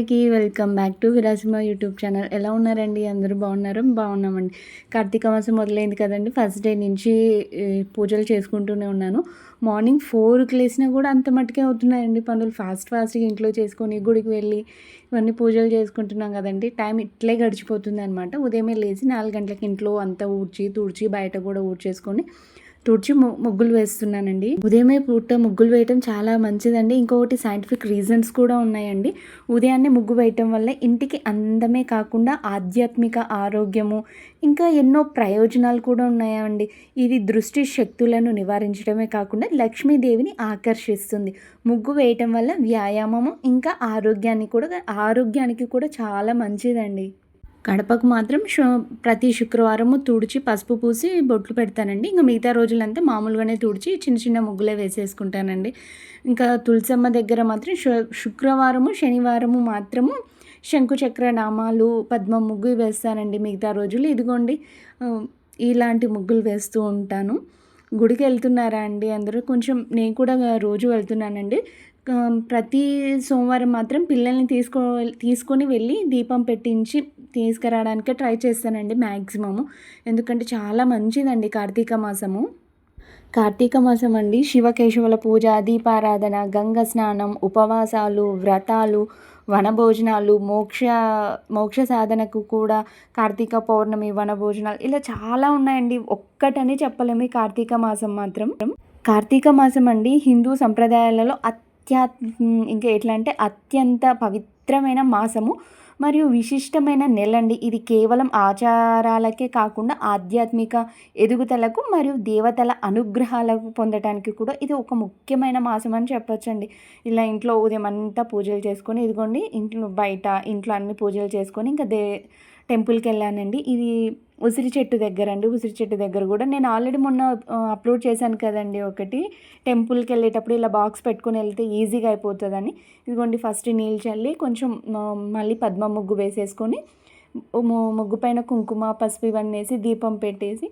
అందరికీ welcome back to Virasima YouTube channel. ఎలా ఉన్నారండి? అందరూ బాగున్నారు? బాగున్నామండి. కార్తీక మాసం మొదలైంది కదండి. ఫస్ట్ డే నుంచి పూజలు చేసుకుంటూనే ఉన్నాను. మార్నింగ్ ఫోర్కి లేసినా కూడా అంత మట్టుకే అవుతున్నాయండి పనులు. ఫాస్ట్ ఫాస్ట్గా ఇంట్లో చేసుకొని గుడికి వెళ్ళి ఇవన్నీ పూజలు చేసుకుంటున్నాం కదండి. టైం ఇట్లే గడిచిపోతుంది అనమాట ఉదయమే లేచి నాలుగు గంటలకి ఇంట్లో అంతా ఊడ్చి తుడిచి బయట కూడా ఊడ్చేసుకొని తుడిచి ముగ్గులు వేస్తున్నానండి. ఉదయమే పూట ముగ్గులు వేయటం చాలా మంచిదండి. ఇంకొకటి సైంటిఫిక్ రీజన్స్ కూడా ఉన్నాయండి. ఉదయాన్నే ముగ్గు వేయటం వల్ల ఇంటికి అందమే కాకుండా ఆధ్యాత్మిక ఆరోగ్యము ఇంకా ఎన్నో ప్రయోజనాలు కూడా ఉన్నాయండి. ఇది దృష్టి శక్తులను నివారించడమే కాకుండా లక్ష్మీదేవిని ఆకర్షిస్తుంది. ముగ్గు వేయటం వల్ల వ్యాయామము ఇంకా ఆరోగ్యాన్ని కూడా ఆరోగ్యానికి కూడా చాలా మంచిదండి. గడపకు మాత్రం శు ప్రతి శుక్రవారము తుడిచి పసుపు పూసి బొట్లు పెడతానండి. ఇంకా మిగతా రోజులంతా మామూలుగానే తుడిచి చిన్న చిన్న ముగ్గులే వేసేసుకుంటానండి. ఇంకా తులసమ్మ దగ్గర మాత్రం శుక్రవారము శనివారము మాత్రము శంకుచక్ర నామాలు పద్మ ముగ్గు వేస్తానండి మిగతా రోజులు. ఇదిగోండి ఇలాంటి ముగ్గులు వేస్తూ ఉంటాను. గుడికి వెళ్తున్నారా అండి అందరూ? కొంచెం నేను కూడా రోజు వెళ్తున్నానండి. ప్రతి సోమవారం మాత్రం పిల్లల్ని తీసుకో తీసుకొని వెళ్ళి దీపం పెట్టించి తీసుకురావడానికే ట్రై చేస్తానండి మ్యాక్సిమము ఎందుకంటే చాలా మంచిదండి కార్తీక మాసము. కార్తీక మాసం అండి శివకేశవుల పూజ దీపారాధన గంగ స్నానం ఉపవాసాలు వ్రతాలు వనభోజనాలు మోక్ష మోక్ష సాధనకు కూడా కార్తీక పౌర్ణమి వనభోజనాలు ఇలా చాలా ఉన్నాయండి. ఒక్కటనే చెప్పలేము ఈ కార్తీక మాసం మాత్రం. కార్తీక మాసం అండి హిందూ సంప్రదాయాలలో అత్యా ఇంకా ఎట్లా అంటే అత్యంత పవిత్రమైన మాసము మరియు విశిష్టమైన నెల అండి ఇది కేవలం ఆచారాలకే కాకుండా ఆధ్యాత్మిక ఎదుగుదలకు మరియు దేవతల అనుగ్రహాలకు పొందడానికి కూడా ఇది ఒక ముఖ్యమైన మాసం అని చెప్పొచ్చండి. ఇలా ఇంట్లో ఉదయం అంతా పూజలు చేసుకొని ఇదిగోండి ఇంట్లో బయట ఇంట్లో అన్ని పూజలు చేసుకొని ఇంకా దే టెంపుల్కి వెళ్ళానండి ఇది ఉసిరి చెట్టు దగ్గర అండి. ఉసిరి చెట్టు దగ్గర కూడా నేను ఆల్రెడీ మొన్న అప్లోడ్ చేశాను కదండి ఒకటి. టెంపుల్కి వెళ్ళేటప్పుడు ఇలా బాక్స్ పెట్టుకొని వెళ్తే ఈజీగా అయిపోతుందని. ఇదిగోండి ఫస్ట్ నీళ్ళు చల్లి కొంచెం మళ్ళీ పద్మ ముగ్గు వేసేసుకొని ముగ్గు పైన కుంకుమ పసుపు ఇవన్నీ వేసి దీపం పెట్టేసి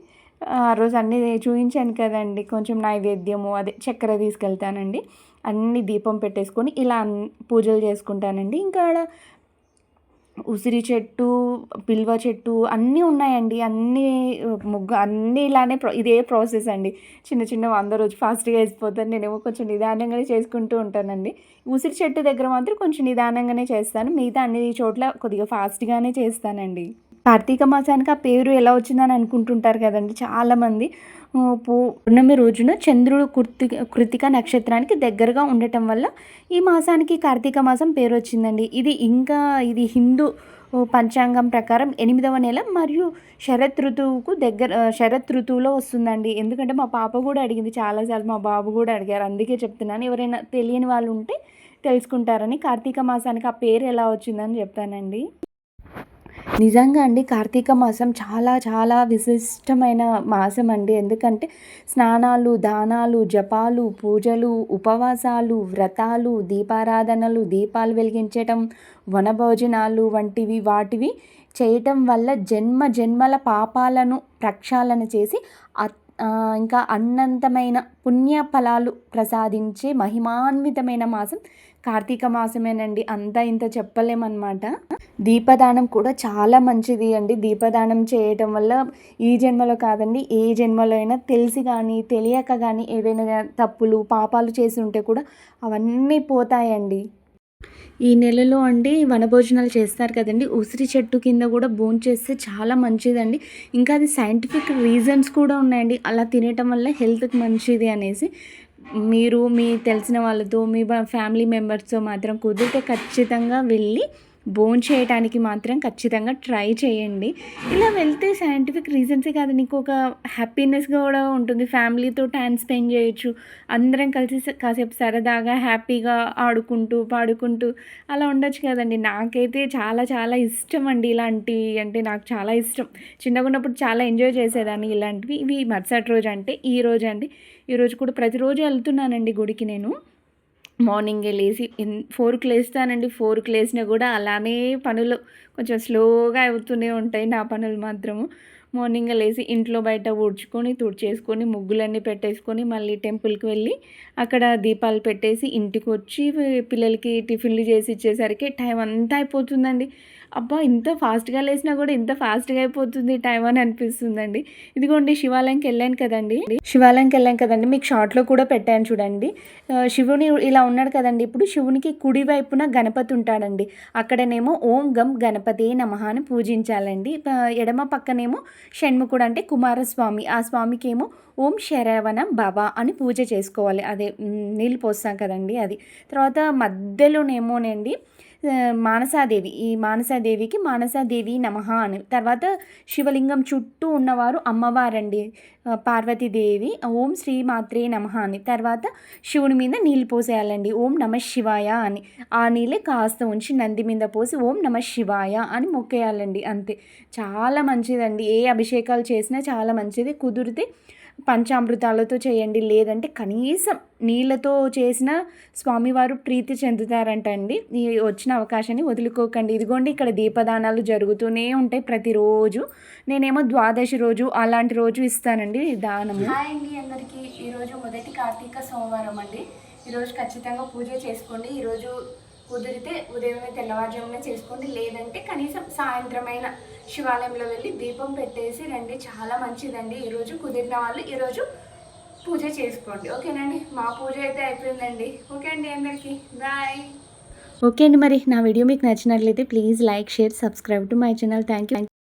ఆ రోజు అన్నీ చూపించాను కదండి. కొంచెం నైవేద్యము అదే చక్కెర తీసుకెళ్తానండి. అన్ని దీపం పెట్టేసుకొని ఇలా పూజలు చేసుకుంటానండి. ఇంకా ఉసిరి చెట్టు పిల్వ చెట్టు అన్నీ ఉన్నాయండి. అన్నీ ముగ్గు అన్నీ ఇలానే ప్రో ఇదే ప్రాసెస్ అండి. చిన్న చిన్న వంద రోజు ఫాస్ట్గా వేసిపోతాను. నేనేమో కొంచెం నిదానంగానే చేసుకుంటూ ఉంటానండి. ఉసిరి చెట్టు దగ్గర మాత్రం కొంచెం నిదానంగానే చేస్తాను. మిగతా అన్ని చోట్ల కొద్దిగా ఫాస్ట్గానే చేస్తానండి. కార్తీక మాసానికి ఆ పేరు ఎలా వచ్చిందని అనుకుంటుంటారు కదండి చాలామంది. పౌర్ణమి రోజున చంద్రుడు కృతిక కృతిక నక్షత్రానికి దగ్గరగా ఉండటం వల్ల ఈ మాసానికి కార్తీక మాసం పేరు వచ్చిందండి. ఇది ఇంకా ఇది హిందూ పంచాంగం ప్రకారం ఎనిమిదవ నెల మరియు శరత్ ఋతువుకు దగ్గర శరత్ ఋతువులో వస్తుందండి. ఎందుకంటే మా పాప కూడా అడిగింది చాలాసార్లు మా బాబు కూడా అడిగారు. అందుకే చెప్తున్నాను ఎవరైనా తెలియని వాళ్ళు ఉంటే తెలుసుకుంటారని. కార్తీక మాసానికి ఆ పేరు ఎలా వచ్చిందని చెప్తానండి. నిజంగా అండి కార్తీక మాసం చాలా చాలా విశిష్టమైన మాసం అండి ఎందుకంటే స్నానాలు దానాలు జపాలు పూజలు ఉపవాసాలు వ్రతాలు దీపారాధనలు దీపాలు వెలిగించటం వనభోజనాలు వంటివి వాటివి చేయటం వల్ల జన్మ జన్మల పాపాలను ప్రక్షాళన చేసి అత్- ఇంకా అన్నంతమైన పుణ్య ఫలాలు ప్రసాదించే మహిమాన్వితమైన మాసం కార్తీక మాసమేనండి. అంతా ఇంత చెప్పలేమన్నమాట. దీపదానం కూడా చాలా మంచిది అండి. దీపదానం చేయటం వల్ల ఈ జన్మలో కాదండి ఏ జన్మలో అయినా తెలిసి కానీ తెలియక కానీ ఏదైనా తప్పులు పాపాలు చేసి ఉంటే కూడా అవన్నీ పోతాయండి. ఈ నెలలో అండి వనభోజనాలు చేస్తారు కదండి. ఉసిరి చెట్టు కింద కూడా భోజనం చేస్తే చాలా మంచిదండి. ఇంకా అది సైంటిఫిక్ రీజన్స్ కూడా ఉన్నాయండి. అలా తినటం వల్ల హెల్త్కి మంచిది అనేసి మీరు మీ తెలిసిన వాళ్ళతో మీ ఫ్యామిలీ మెంబర్స్తో మాత్రం కుదిరితే ఖచ్చితంగా వెళ్ళి బోన్ చేయడానికి మాత్రం ఖచ్చితంగా ట్రై చేయండి. ఇలా వెళ్తే సైంటిఫిక్ రీజన్సే కాదు నీకు ఒక హ్యాపీనెస్ కూడా ఉంటుంది. ఫ్యామిలీతో టైం స్పెండ్ చేయొచ్చు. అందరం కలిసి కాసేపు సరదాగా హ్యాపీగా ఆడుకుంటూ పాడుకుంటూ అలా ఉండొచ్చు కదండి. నాకైతే చాలా చాలా ఇష్టం అండి ఇలాంటి అంటే నాకు చాలా ఇష్టం. చిన్నగా ఉన్నప్పుడు చాలా ఎంజాయ్ చేసేదాన్ని ఇలాంటివి. ఇవి మరుసటి రోజు అంటే ఈ రోజు అండి. ఈరోజు కూడా ప్రతిరోజు వెళ్తున్నానండి గుడికి నేను. మార్నింగ్ లేచి ఫోర్కి లేస్తానండి. ఫోర్కి లేచినా కూడా అలానే పనులు కొంచెం స్లోగా అవుతూనే ఉంటాయి నా పనులు మాత్రము. మార్నింగ్ లేచి ఇంట్లో బయట ఊడ్చుకొని తుడిచేసుకొని ముగ్గులన్నీ పెట్టేసుకొని మళ్ళీ టెంపుల్కి వెళ్ళి అక్కడ దీపాలు పెట్టేసి ఇంటికి వచ్చి పిల్లలకి టిఫిన్లు చేసి ఇచ్చేసరికి టైం అంతా అయిపోతుందండి. అబ్బా! ఇంత ఫాస్ట్గా లేసినా కూడా ఇంత ఫాస్ట్గా అయిపోతుంది టైం అని అనిపిస్తుందండి. ఇదిగోండి శివాలయంకి వెళ్ళాను కదండి. శివాలయంకి వెళ్ళాను కదండి. మీకు షార్ట్లో కూడా పెట్టాను చూడండి. శివుని ఇలా ఉన్నాడు కదండి. ఇప్పుడు శివునికి కుడి వైపున గణపతి ఉంటాడండి. అక్కడనేమో ఓం గం గణపతి నమః అని పూజించాలండి. ఎడమ పక్కనేమో షణ్ముఖుడు అంటే కుమారస్వామి. ఆ స్వామికి ఏమో ఓం శరవణ భవ అని పూజ చేసుకోవాలి. అదే నీళ్ళు పోస్తాం కదండి అది. తర్వాత మధ్యలోనేమోనండి మానసాదేవి. ఈ మానసాదేవికి మానసాదేవి నమః అని. తర్వాత శివలింగం చుట్టూ ఉన్నవారు అమ్మవారండి. పార్వతీదేవి ఓం శ్రీ మాత్రే నమః అని. తర్వాత శివుని మీద నీళ్ళు పోసేయాలండి. ఓం నమ శివాయ అని. ఆ నీళ్ళే కాస్త ఉంచి నంది మీద పోసి ఓం నమ శివాయ అని మొక్కేయాలండి. అంతే. చాలా మంచిదండి. ఏ అభిషేకాలు చేసినా చాలా మంచిది. కుదిరితే పంచామృతాలతో చేయండి. లేదంటే కనీసం నీళ్ళతో చేసిన స్వామివారు ప్రీతి చెందుతారంట అండి ఈ వచ్చిన అవకాశాన్ని వదులుకోకండి. ఇదిగోండి ఇక్కడ దీపదానాలు జరుగుతూనే ఉంటాయి ప్రతిరోజు. నేనేమో ద్వాదశి రోజు అలాంటి రోజు ఇస్తానండి ఈ దానము. హాయ్ అండి అందరికీ. ఈరోజు మొదటి కార్తీక సోమవారం అండి ఈరోజు ఖచ్చితంగా పూజ చేసుకోండి. ఈరోజు కుదిరితే ఉదయమే తెల్లవారుజామున చేసుకోండి. లేదంటే కనీసం సాయంత్రమైన శివాలయంలో వెళ్ళి దీపం పెట్టేసి రండి. చాలా మంచిదండి. ఈరోజు కుదిరిన వాళ్ళు ఈరోజు పూజ చేసుకోండి. ఓకేనండి? మా పూజ అయితే అయిపోయిందండి. ఓకే అండి అందరికీ. బాయ్. ఓకే అండి మరి. నా వీడియో మీకు నచ్చినట్లయితే please like share subscribe to my channel. Thank you